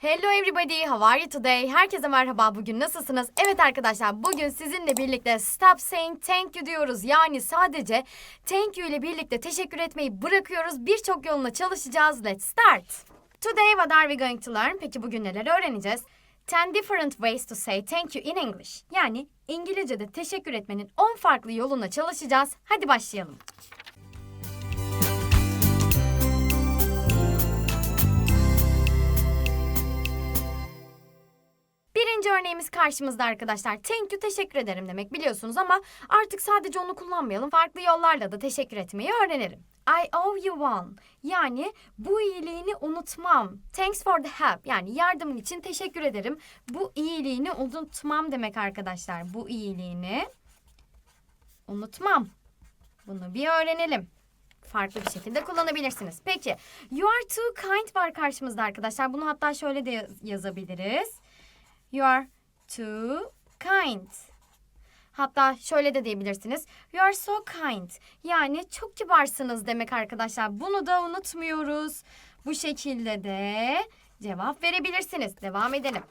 Hello everybody, how are you today? Herkese merhaba, bugün nasılsınız? Evet arkadaşlar, bugün sizinle birlikte stop saying thank you diyoruz. Yani sadece thank you ile birlikte teşekkür etmeyi bırakıyoruz. Birçok yoluna çalışacağız. Let's start. Today what are we going to learn? Peki bugün neler öğreneceğiz? 10 different ways to say thank you in English. Yani İngilizce'de teşekkür etmenin 10 farklı yoluna çalışacağız. Hadi başlayalım. Örneğimiz karşımızda arkadaşlar. Thank you teşekkür ederim demek biliyorsunuz ama artık sadece onu kullanmayalım. Farklı yollarla da teşekkür etmeyi öğrenelim. I owe you one. Yani bu iyiliğini unutmam. Thanks for the help. Yani yardımın için teşekkür ederim. Bu iyiliğini unutmam demek arkadaşlar. Bu iyiliğini unutmam. Bunu bir öğrenelim. Farklı bir şekilde kullanabilirsiniz. Peki, you are too kind var karşımızda arkadaşlar. Bunu hatta şöyle de yaz- yazabiliriz. You are too kind. Hatta şöyle de diyebilirsiniz. You are so kind. Yani çok kibarsınız demek arkadaşlar. Bunu da unutmuyoruz. Bu şekilde de cevap verebilirsiniz. Devam edelim.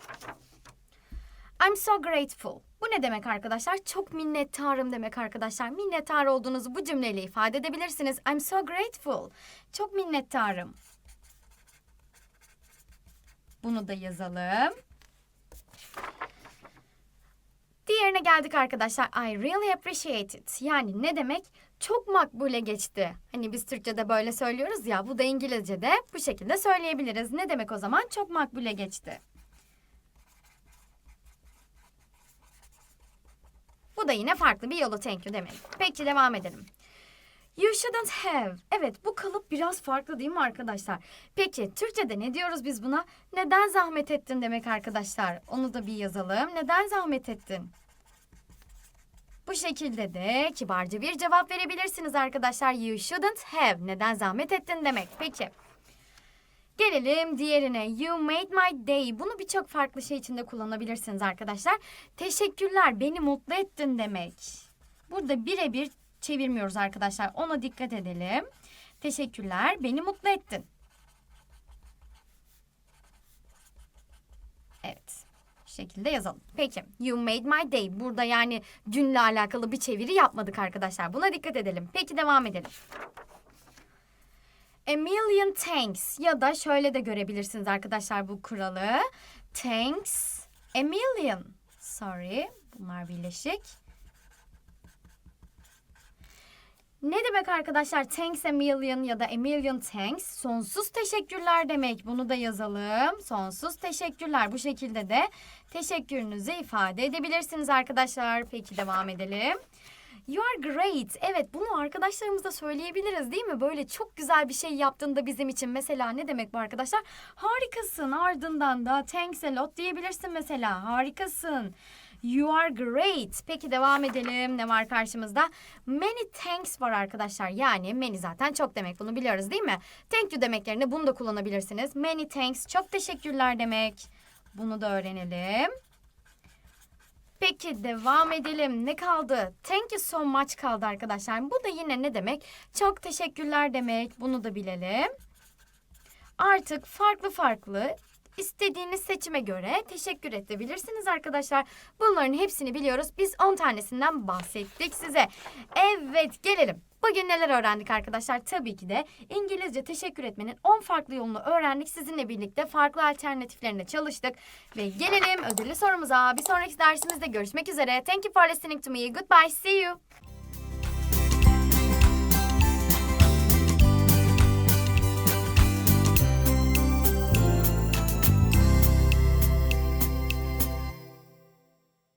I'm so grateful. Bu ne demek arkadaşlar? Çok minnettarım demek arkadaşlar. Minnettar olduğunuzu bu cümleyle ifade edebilirsiniz. I'm so grateful. Çok minnettarım. Bunu da yazalım. Diğerine geldik arkadaşlar. I really appreciate it. Yani ne demek? Çok makbule geçti. Hani biz Türkçe'de böyle söylüyoruz ya. Bu da İngilizce'de bu şekilde söyleyebiliriz. Ne demek o zaman? Çok makbule geçti. Bu da yine farklı bir yolu thank you demek. Peki devam edelim. You shouldn't have. Evet bu kalıp biraz farklı değil mi arkadaşlar? Peki Türkçe'de ne diyoruz biz buna? Neden zahmet ettin demek arkadaşlar. Onu da bir yazalım. Neden zahmet ettin? Bu şekilde de kibarca bir cevap verebilirsiniz arkadaşlar. You shouldn't have. Neden zahmet ettin demek. Peki. Gelelim diğerine. You made my day. Bunu birçok farklı şey içinde kullanabilirsiniz arkadaşlar. Teşekkürler. Beni mutlu ettin demek. Burada birebir çevirmiyoruz arkadaşlar. Ona dikkat edelim. Teşekkürler. Beni mutlu ettin. Evet. Bu şekilde yazalım. Peki. You made my day. Burada yani günle alakalı bir çeviri yapmadık arkadaşlar. Buna dikkat edelim. Peki devam edelim. A million thanks ya da şöyle de görebilirsiniz arkadaşlar bu kuralı. Thanks a million. Sorry. Bunlar birleşik. Ne demek arkadaşlar? Thanks a million ya da a million thanks. Sonsuz teşekkürler demek. Bunu da yazalım. Sonsuz teşekkürler. Bu şekilde de teşekkürünüzü ifade edebilirsiniz arkadaşlar. Peki devam edelim. You are great. Evet bunu arkadaşlarımıza söyleyebiliriz değil mi? Böyle çok güzel bir şey yaptığında bizim için. Mesela ne demek bu arkadaşlar? Harikasın. Ardından da thanks a lot diyebilirsin mesela. Harikasın. You are great. Peki devam edelim. Ne var karşımızda? Many thanks var arkadaşlar. Yani many zaten çok demek. Bunu biliyoruz değil mi? Thank you demek yerine bunu da kullanabilirsiniz. Many thanks. Çok teşekkürler demek. Bunu da öğrenelim. Peki devam edelim. Ne kaldı? Thank you so much kaldı arkadaşlar. Bu da yine ne demek? Çok teşekkürler demek. Bunu da bilelim. Artık farklı farklı istediğiniz seçime göre teşekkür edebilirsiniz arkadaşlar. Bunların hepsini biliyoruz. Biz 10 tanesinden bahsettik size. Evet gelelim. Bugün neler öğrendik arkadaşlar? Tabii ki de İngilizce teşekkür etmenin 10 farklı yolunu öğrendik. Sizinle birlikte farklı alternatiflerine çalıştık. Ve gelelim ödüllü sorumuza. Bir sonraki dersimizde görüşmek üzere. Thank you for listening to me. Goodbye. See you.